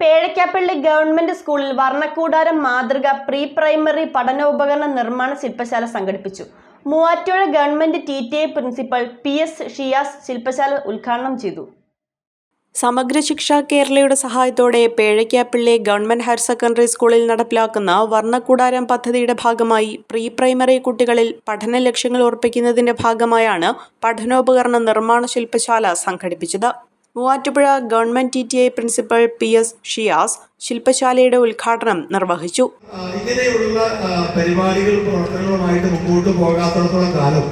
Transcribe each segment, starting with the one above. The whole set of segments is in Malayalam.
പേഴക്കാപ്പള്ളി ഗവൺമെന്റ് സ്കൂളിൽ വർണക്കൂടാരം മാതൃക പ്രീ പ്രൈമറി പഠനോപകരണ നിർമ്മാണ ശില്പശാല സംഘടിപ്പിച്ചു. Muvattupuzha government T T I principal P S Shiyas ശില്പശാല ഉദ്ഘാടനം ചെയ്തു. സമഗ്ര ശിക്ഷ കേരളയുടെ സഹായത്തോടെ പേഴയ്ക്കാപ്പിള്ളി ഗവൺമെന്റ് ഹയർ സെക്കൻഡറി സ്കൂളിൽ നടപ്പിലാക്കുന്ന വർണക്കൂടാരം പദ്ധതിയുടെ ഭാഗമായി പ്രീ പ്രൈമറി കുട്ടികളിൽ പഠന ലക്ഷ്യങ്ങൾ ഉറപ്പിക്കുന്നതിന്റെ ഭാഗമായാണ് പഠനോപകരണ നിർമ്മാണ ശില്പശാല സംഘടിപ്പിച്ചത്. Muvattupuzha government T T I principal P S Shiyas ശില്പശാലയുടെ ഉദ്ഘാടനം നിർവഹിച്ചു. ഇങ്ങനെയുള്ള പരിപാടികളും പ്രവർത്തനങ്ങളുമായിട്ട് മുമ്പോട്ട് പോകാത്തടത്തോളം കാലം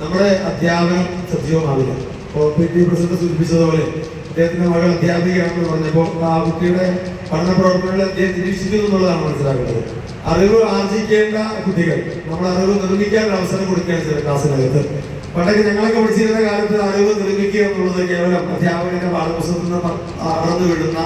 നമ്മുടെ അധ്യാപനം സജീവമാവില്ല. പ്രസിഡന്റ് സൂചിപ്പിച്ചതുപോലെ അദ്ദേഹത്തിന്റെ മകൾ അധ്യാപികയാണെന്ന് പറഞ്ഞപ്പോൾ ആ കുട്ടിയുടെ പഠന പ്രവർത്തനങ്ങളെ അദ്ദേഹം നിരീക്ഷിക്കുന്നു എന്നുള്ളതാണ് മനസ്സിലാക്കുന്നത് അറിവ് ആർജിക്കേണ്ട കുട്ടികൾ നമ്മൾ അറിവ് നിർമ്മിക്കാൻ അവസരം കൊടുക്കുകയാണ് ചില ക്ലാസ്സിനകത്ത്. പണ്ടൊക്കെ ഞങ്ങളൊക്കെ പഠിച്ചിരുന്ന കാലത്ത് അറിവ് എന്നുള്ളത് കേവലം അധ്യാപകന്റെ പാഠപുസ്തകത്തിൽ നിന്ന് വിടുന്ന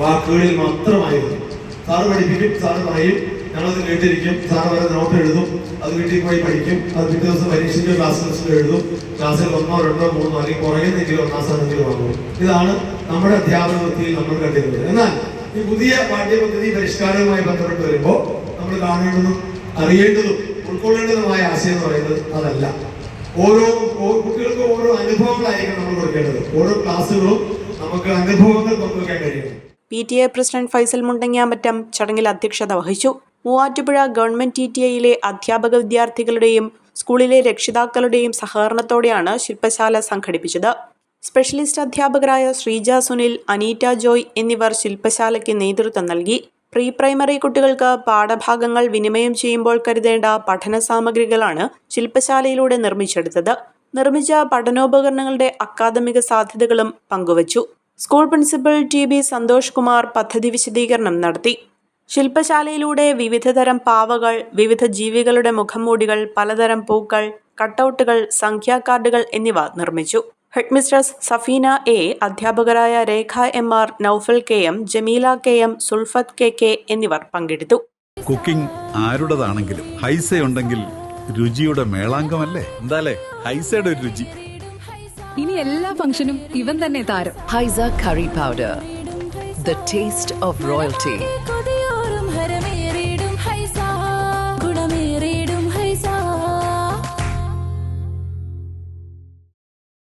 വാക്കുകളിൽ മാത്രമായിരുന്നു. സാറ് പഠിപ്പിക്കും സാറ് പറയും ഞങ്ങളത് കേട്ടിരിക്കും സാറ് വരെ നോട്ട് എഴുതും അത് വീട്ടിൽ പോയി പഠിക്കും അത് പിറ്റേ ദിവസം പരീക്ഷയ്ക്ക് ക്ലാസ് ടെസ്റ്റിൽ എഴുതും ക്ലാസ്സിൽ ഒന്നോ രണ്ടോ മൂന്നോ അല്ലെങ്കിൽ കുറയുന്നെങ്കിലും ഒന്നാം സ്ഥാനത്തിൽ വാങ്ങും. ഇതാണ് നമ്മുടെ അധ്യാപന വൃത്തിയിൽ നമ്മൾ കണ്ടിരുന്നത് എന്നാൽ ഈ പുതിയ പാഠ്യപദ്ധതി പരിഷ്കാരവുമായി ബന്ധപ്പെട്ട് വരുമ്പോൾ നമ്മൾ കാണേണ്ടതും അറിയേണ്ടതും ഉൾക്കൊള്ളേണ്ടതുമായ ആശയം എന്ന് പറയുന്നത് അതല്ല. ഓരോ കുട്ടികൾക്ക് ഓരോ അനുഭവങ്ങളായിരിക്കും നമ്മൾ കൊടുക്കേണ്ടത്. ഓരോ ക്ലാസ്സുകളും നമുക്ക് അനുഭവങ്ങൾ പങ്കുവെക്കാൻ കഴിയും P T A president Faisal Mundangamattam ചടങ്ങിൽ അധ്യക്ഷത വഹിച്ചു. മൂവാറ്റുപുഴ ഗവൺമെന്റ് ടി ടി ഐയിലെ അധ്യാപക വിദ്യാർത്ഥികളുടെയും സ്കൂളിലെ രക്ഷിതാക്കളുടെയും സഹകരണത്തോടെയാണ് ശില്പശാല സംഘടിപ്പിച്ചത്. സ്പെഷ്യലിസ്റ്റ് അധ്യാപകരായ ശ്രീജ സുനിൽ അനീറ്റ ജോയ് എന്നിവർ ശില്പശാലയ്ക്ക് നേതൃത്വം നൽകി. പ്രീ പ്രൈമറി കുട്ടികൾക്ക് പാഠഭാഗങ്ങൾ വിനിമയം ചെയ്യുമ്പോൾ കരുതേണ്ട പഠന സാമഗ്രികളാണ് ശില്പശാലയിലൂടെ നിർമ്മിച്ചെടുത്തത്. നിർമ്മിച്ച പഠനോപകരണങ്ങളുടെ അക്കാദമിക സാധ്യതകളും പങ്കുവച്ചു. School principal T B Santhosh Kumar പദ്ധതി വിശദീകരണം നടത്തി. ശില്പശാലയിലൂടെ വിവിധതരം പാവകൾ വിവിധ ജീവികളുടെ മുഖംമൂടികൾ പലതരം പൂക്കൾ കട്ടൗട്ടുകൾ സംഖ്യാ കാർഡുകൾ എന്നിവ നിർമ്മിച്ചു. ഹെഡ്മിസ്ട്രസ് സഫീന എ അധ്യാപകരായ Rekha M R Noufal K M Jameela K M Sulfath K K എന്നിവർ പങ്കെടുത്തു. കുക്കിംഗ് ആരുടേതാണെങ്കിലും ഹൈസ ഉണ്ടെങ്കിൽ രുചിയുടെ മേളാങ്കമല്ലേ എന്താലേ? ഹൈസയുടെ ഒരു രുചി. ഇനി എല്ലാ ഫംഗ്ഷനും ഇവൻ തന്നെ താരം. Haisa curry powder the taste of royalty.